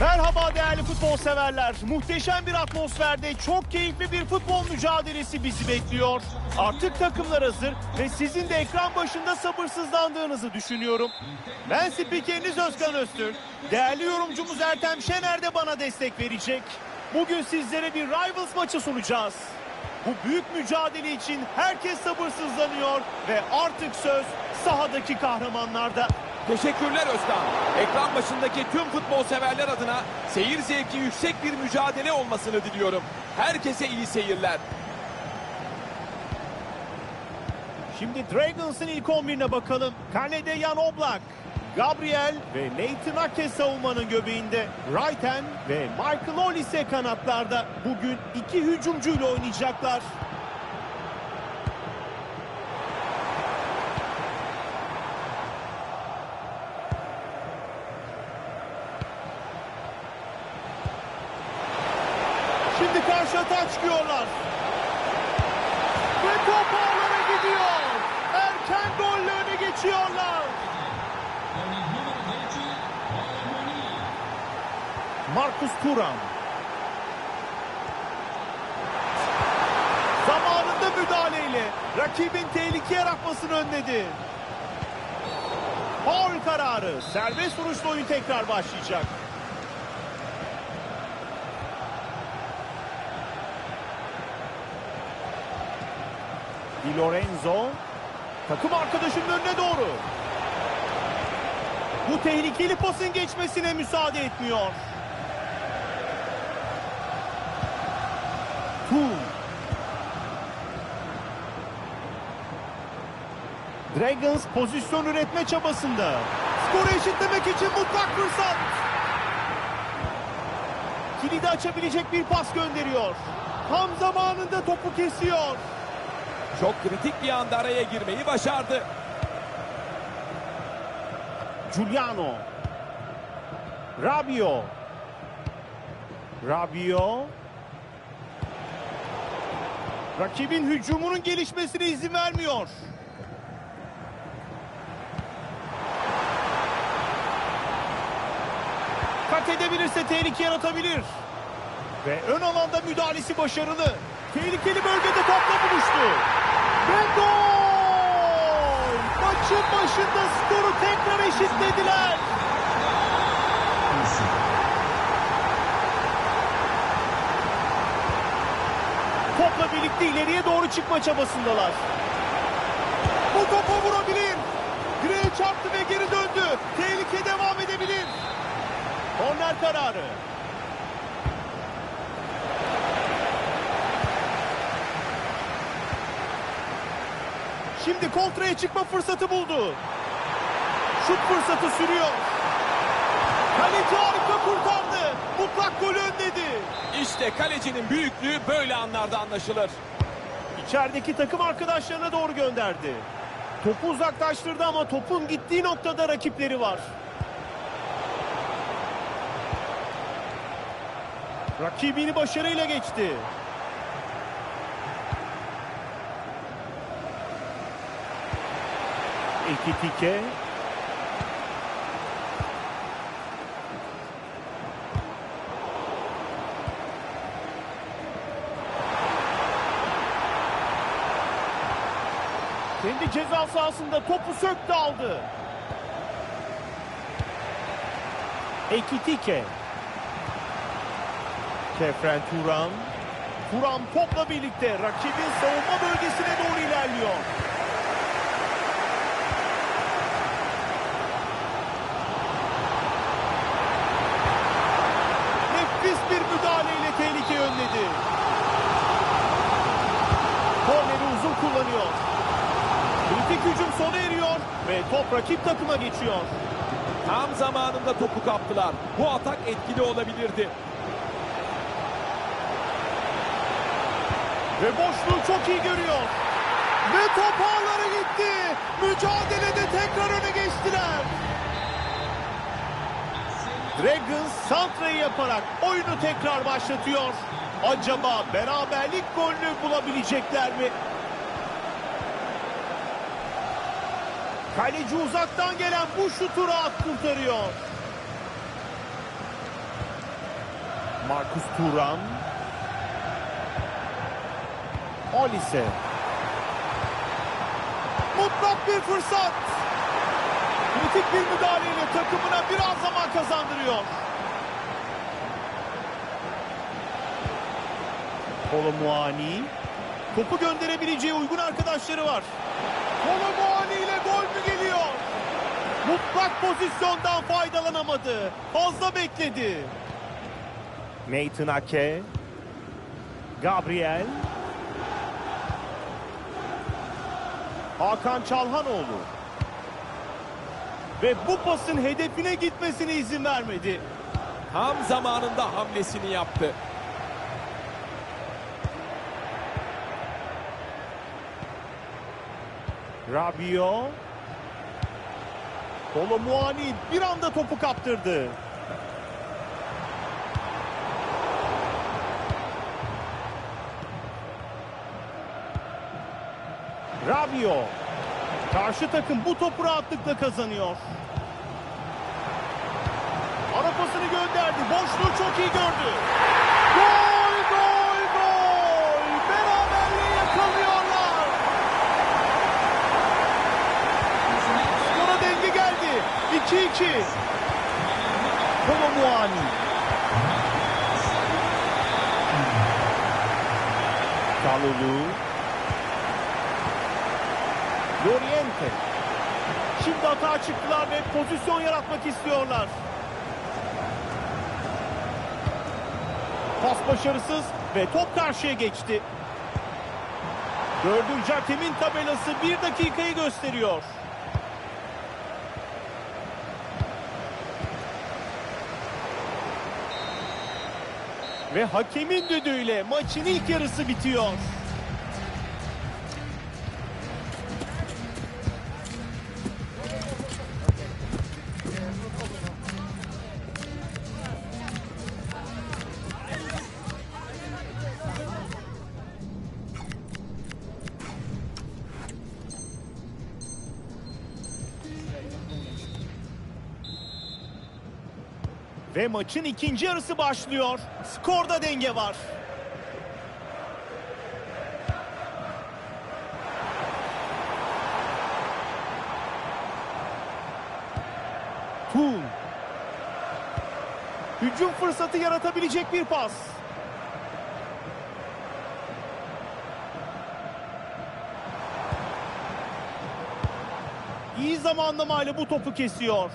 Merhaba değerli futbol severler. Muhteşem bir atmosferde çok keyifli bir futbol mücadelesi bizi bekliyor. Artık takımlar hazır ve sizin de ekran başında sabırsızlandığınızı düşünüyorum. Ben spikeriniz Özkan Öztürk. Değerli yorumcumuz Ertem Şener de bana destek verecek. Bugün sizlere bir Rivals maçı sunacağız. Bu büyük mücadele için herkes sabırsızlanıyor ve artık söz sahadaki kahramanlarda. Teşekkürler Özkan. Ekran başındaki tüm futbol severler adına seyir zevki yüksek bir mücadele olmasını diliyorum. Herkese iyi seyirler. Şimdi Dragons'ın ilk 11'ine bakalım. Kalede Jan Oblak, Gabriel ve Nathan Ake savunmanın göbeğinde. Wrighten ve Michael Olise kanatlarda. Bugün iki hücumcuyla oynayacaklar. Atağa çıkıyorlar. Ve top ağlara gidiyor. Erken golle öne geçiyorlar. Marcus Thuram. Zamanında müdahaleyle rakibin tehlike yaratmasını önledi. Faul kararı. Serbest vuruşla oyun tekrar başlayacak. Lorenzo takım arkadaşının önüne doğru. Bu tehlikeli pasın geçmesine müsaade etmiyor. Tum. Dragons pozisyon üretme çabasında. Skoru eşitlemek için mutlak fırsat. Kilidi açabilecek bir pas gönderiyor. Tam zamanında topu kesiyor. Çok kritik bir anda araya girmeyi başardı. Giuliano. Rabio. Rabio. Rakibin hücumunun gelişmesine izin vermiyor. Kat edebilirse tehlike yaratabilir. Ve ön alanda müdahalesi başarılı. Tehlikeli bölgede topla buluştu. Ve gol! Maçın başında skoru tekrar eşitlediler. Topla birlikte ileriye doğru çıkma çabasındalar. Bu topa vurabilir. Direğe çarptı ve geri döndü. Tehlike devam edebilir. Korner kararı. Şimdi kontraya çıkma fırsatı buldu. Şut fırsatı sürüyor. Kaleci harika kurtardı. Mutlak golü önledi. İşte kalecinin büyüklüğü böyle anlarda anlaşılır. İçerideki takım arkadaşlarına doğru gönderdi. Topu uzaklaştırdı ama topun gittiği noktada rakipleri var. Rakibini başarıyla geçti. Ekitike. Kendi ceza sahasında topu söktü aldı. Ekitike. Kefren Turan. Turan topla birlikte rakibin savunma bölgesine doğru ilerliyor. Nefis bir müdahaleyle tehlike önledi. Korneri uzun kullanıyor. Kritik hücum sona eriyor ve top rakip takıma geçiyor. Tam zamanında topu kaptılar. Bu atak etkili olabilirdi. Ve boşluğu çok iyi görüyor. Ve top ağlara gitti. Mücadelede tekrar öne geçtiler. Dragons santrayı yaparak oyunu tekrar başlatıyor. Acaba beraberlik golünü bulabilecekler mi? Kaleci uzaktan gelen bu şutu rahat kurtarıyor. Marcus Thuram. Olise. Mutlak bir fırsat. Kritik bir müdahaleyle takımına biraz zaman kazandırıyor. Kolomuani. Topu gönderebileceği uygun arkadaşları var. Kolomuani ile gol mü geliyor? Mutlak pozisyondan faydalanamadı. Fazla bekledi. Nathan Ake. Gabriel. Hakan Çalhanoğlu. Ve bu pasın hedefine gitmesine izin vermedi. Tam zamanında hamlesini yaptı. Rabio. Kolomuani bir anda topu kaptırdı. Rabio. Karşı takım bu topu rahatlıkla kazanıyor. Ara pasını gönderdi. Boşluğu çok iyi gördü. 2-2. Kolomuani. Kalulu. Loriente. Şimdi hata çıktılar ve pozisyon yaratmak istiyorlar. Pas başarısız ve top karşıya geçti. Dördüncü hakemin tabelası bir dakikayı gösteriyor. Ve hakemin düdüğüyle maçın ilk yarısı bitiyor. Ve maçın ikinci yarısı başlıyor. Skorda denge var. Tun. Hücum fırsatı yaratabilecek bir pas. İyi zamanlamayla bu topu kesiyor.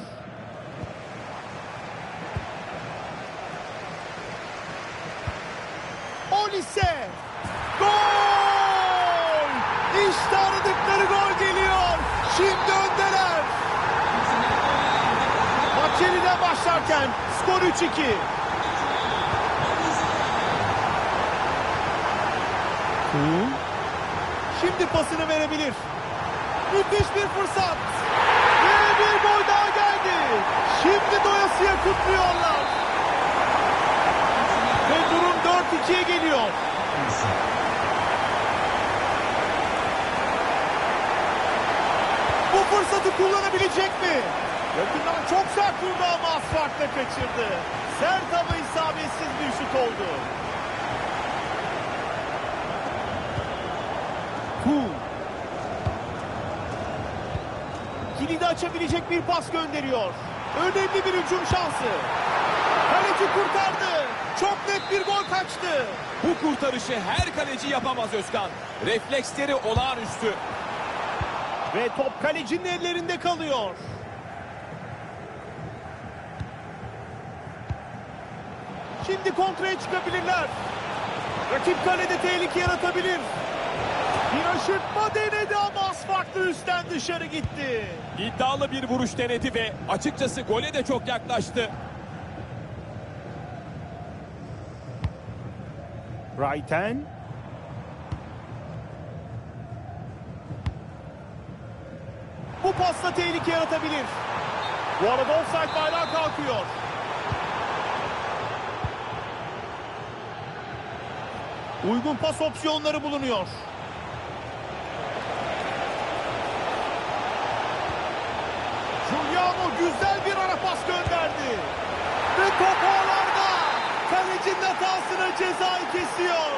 3-2. Kuhn. Şimdi pasını verebilir. Müthiş bir fırsat. Ve bir gol daha geldi. Şimdi doyasıya kutluyorlar. Ve durum 4-2'ye geliyor. Bu fırsatı kullanabilecek mi? Yakından çok sert vurdu ama az farkla kaçırdı. Sert ama isabetsiz bir şut oldu. Kuhn. Kilidi açabilecek bir pas gönderiyor. Önemli bir hücum şansı. Kaleci kurtardı. Çok net bir gol kaçtı. Bu kurtarışı her kaleci yapamaz Özkan. Refleksleri olağanüstü. Ve top kalecinin ellerinde kalıyor. Şimdi kontraya çıkabilirler. Rakip kalede tehlike yaratabilir. Bir aşırtma denedi ama az farklı üstten dışarı gitti. İddialı bir vuruş denedi ve açıkçası gole de çok yaklaştı. Brighton. Bu pasla tehlike yaratabilir. Bu arada offside bayrağı kalkıyor. Uygun pas opsiyonları bulunuyor. Giuliano güzel bir ara pas gönderdi. Ve top ağlarda. Kalecinin hatasına cezayı kesiyor.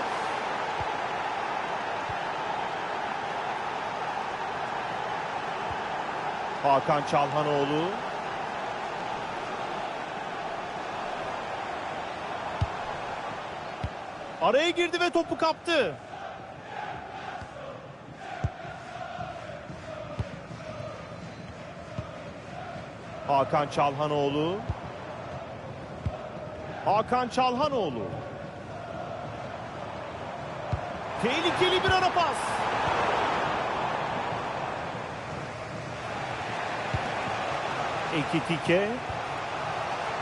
Hakan Çalhanoğlu. Araya girdi ve topu kaptı. Hakan Çalhanoğlu. Hakan Çalhanoğlu. Tehlikeli bir ara pas. Ekitike.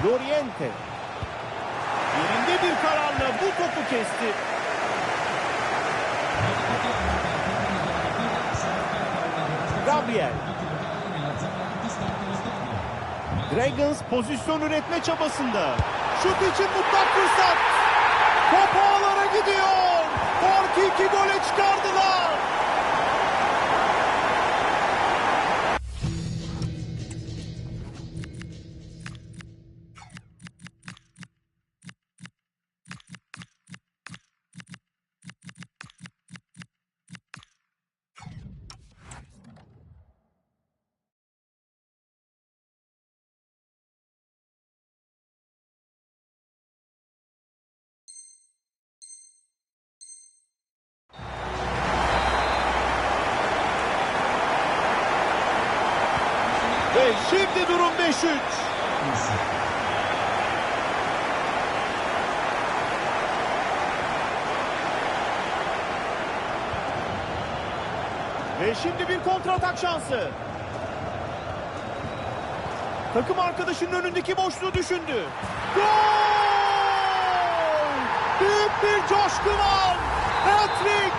Loriente. Yerinde bir kararla bu topu kesti. Gabriel. Dragons pozisyon üretme çabasında. Şut için mutlak fırsat. Ve şimdi durum 5-3. Ve şimdi bir kontratak şansı. Takım arkadaşının önündeki boşluğu düşündü. Gol! Büyük bir coşku var. Hat-trick!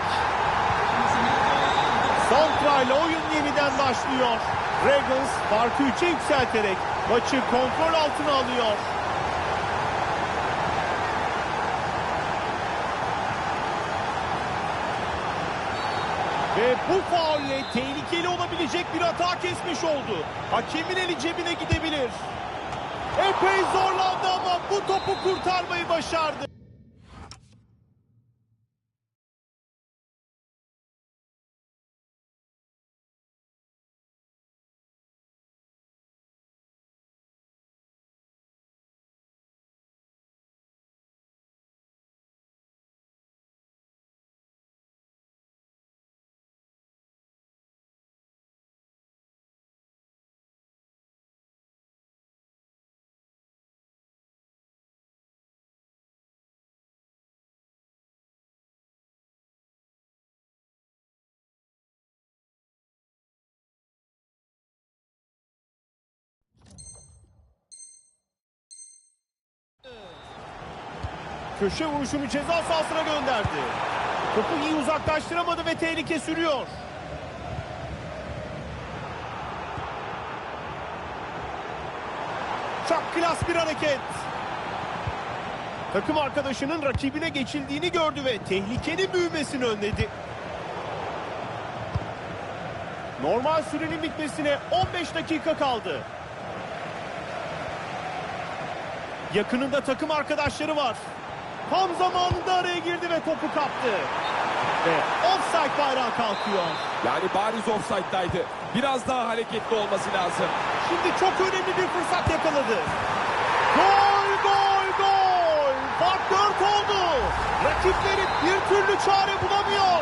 Santra ile oyun yeniden başlıyor. Dragons farkı 3'e yükselterek maçı kontrol altına alıyor. Ve bu faulle tehlikeli olabilecek bir hata kesmiş oldu. Hakemin eli cebine gidebilir. Epey zorlandı ama bu topu kurtarmayı başardı. Köşe vuruşunu ceza sahasına gönderdi. Topu iyi uzaklaştıramadı ve tehlike sürüyor. Çok klas bir hareket. Takım arkadaşının rakibine geçildiğini gördü ve tehlikenin büyümesini önledi. Normal sürenin bitmesine 15 dakika kaldı. Yakınında takım arkadaşları var. Tam zamanında araya girdi ve topu kaptı. Ve offside bayrağı kalkıyor. Yani bariz offside'daydı. Biraz daha hareketli olması lazım. Şimdi çok önemli bir fırsat yakaladı. Gol, gol, gol. Fark 4 oldu. Rakipleri bir türlü çare bulamıyor.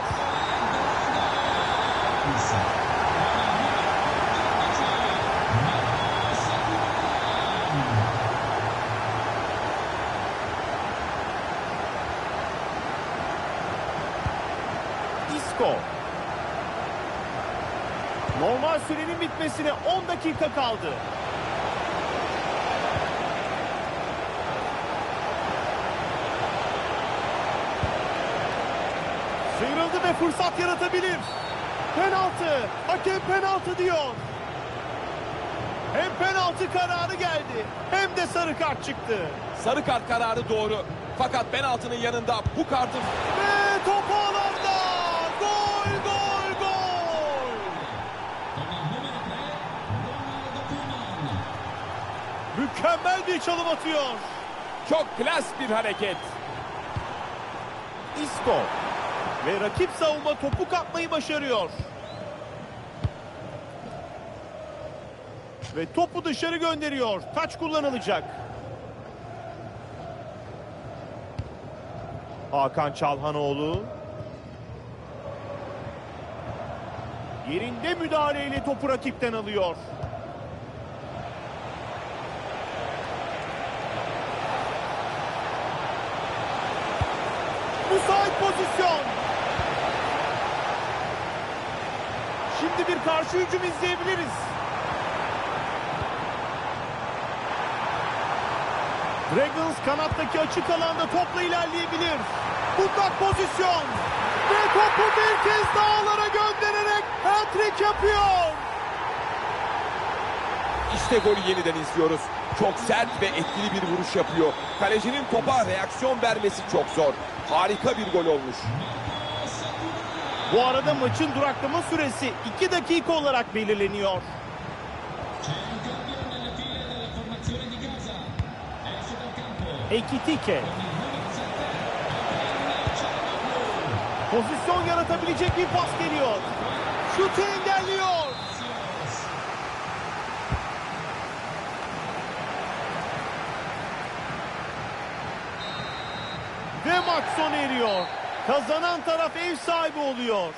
Isco. Normal sürenin bitmesine 10 dakika kaldı. Sıyrıldı ve fırsat yaratabilir. Penaltı. Hakem penaltı diyor. Hem penaltı kararı geldi hem de sarı kart çıktı. Sarı kart kararı doğru. Fakat penaltının yanında bu kartın Ve top ağlarda. Mükemmel bir çalım atıyor. Çok klas bir hareket. Isco. Ve rakip savunma topu kapmayı başarıyor. Ve topu dışarı gönderiyor. Taç kullanılacak. Hakan Çalhanoğlu. Yerinde müdahaleyle topu rakipten alıyor. Müsait pozisyon. Şimdi bir karşı hücum izleyebiliriz. Dragons kanattaki açık alanda topla ilerleyebilir. Mutlak pozisyon. Ve topu bir kez daha ağlara göndererek hat-trick yapıyor. İşte golü yeniden izliyoruz. Çok sert ve etkili bir vuruş yapıyor. Kalecinin topa reaksiyon vermesi çok zor. Harika bir gol olmuş. Bu arada maçın duraklama süresi 2 dakika olarak belirleniyor. Ekitike. Pozisyon yaratabilecek bir pas geliyor. Şutu engelliyor. Ve maç sona eriyor. Kazanan taraf ev sahibi oluyor.